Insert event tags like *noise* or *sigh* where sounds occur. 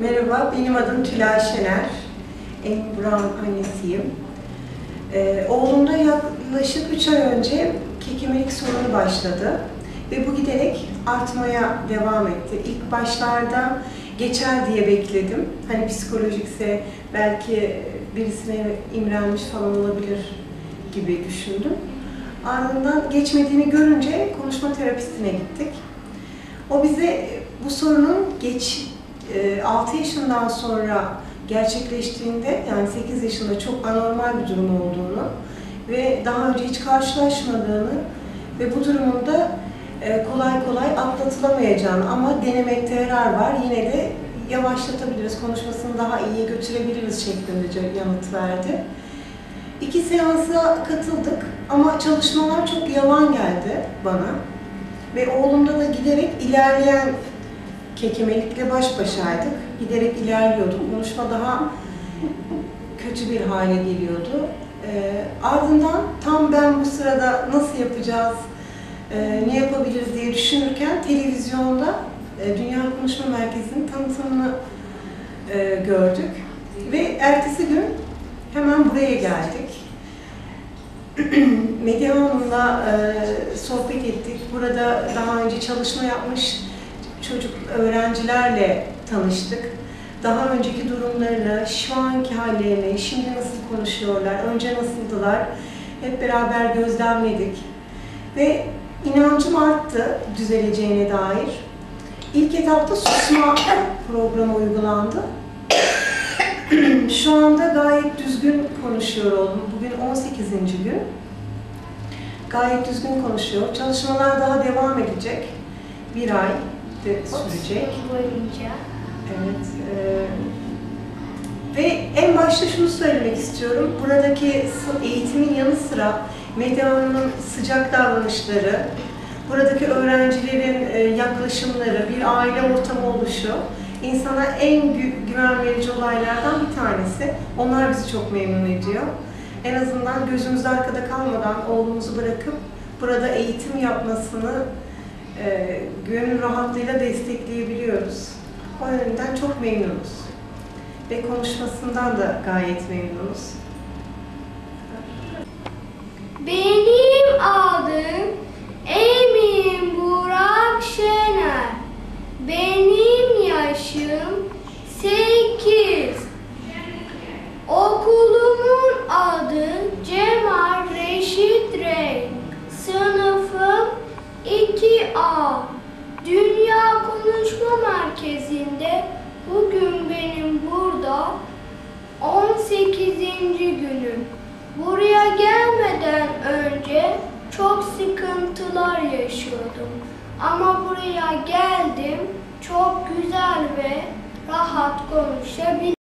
Merhaba, benim adım Tülay Şener. Amy Brown annesiyim. Ee, oğlumda yaklaşık 3 ay önce kekemelik sorunu başladı. Ve bu giderek artmaya devam etti. İlk başlarda geçer diye bekledim. Hani psikolojikse belki birisine imrenmiş falan olabilir gibi düşündüm. Ardından geçmediğini görünce konuşma terapistine gittik. O bize bu sorunun geç 6 e, yaşından sonra gerçekleştiğinde yani 8 yaşında çok anormal bir durum olduğunu ve daha önce hiç karşılaşmadığını ve bu durumunda e, kolay kolay atlatılamayacağını ama denemekte yarar var. Yine de yavaşlatabiliriz, konuşmasını daha iyiye götürebiliriz şeklinde yanıt verdi. İki seansa katıldık ama çalışmalar çok yalan geldi bana. Ve oğlumda da giderek ilerleyen kekemelikle baş başaydık. Giderek ilerliyorduk. Konuşma daha kötü bir hale geliyordu. E, ardından tam ben bu sırada nasıl yapacağız, e, ne yapabiliriz diye düşünürken televizyonda e, Dünya Konuşma Merkezi'nin tanıtımını e, gördük. Ve ertesi gün hemen buraya geldik. *clears throat* Medya Hanım'la e, sohbet ettik. Burada daha önce çalışma yapmış çocuk öğrencilerle tanıştık. Daha önceki durumlarını, şu anki hallerini, şimdi nasıl konuşuyorlar, önce nasıldılar hep beraber gözlemledik. Ve inancım arttı düzeleceğine dair. İlk etapta susma programı uygulandı. Şu anda gayet düzgün konuşuyor oldum. Bugün 18. gün. Gayet düzgün konuşuyor. Çalışmalar daha devam edecek. Bir ay de sürecek. boyunca. Evet. E, ve en başta şunu söylemek istiyorum. Buradaki eğitimin yanı sıra Medyanın sıcak davranışları, buradaki öğrencilerin e, yaklaşımları, bir aile ortamı oluşu insana en güven verici olaylardan bir tanesi. Onlar bizi çok memnun ediyor. En azından gözümüz arkada kalmadan oğlumuzu bırakıp burada eğitim yapmasını e, gönül rahatlığıyla destekleyebiliyoruz. O yönden çok memnunuz. Ve konuşmasından da gayet memnunuz. Benim adım Emin Burak Şener. Benim yaşım sekiz. Okulumun adı Cemal Reşit Rey. Sınıfım 2A. Dünya Konuşma Merkezi'nde bugün benim burada 18. günüm. Buraya gelmeden önce çok sıkıntılar yaşıyordum. Ama buraya geldim çok güzel ve rahat konuşabiliyorum.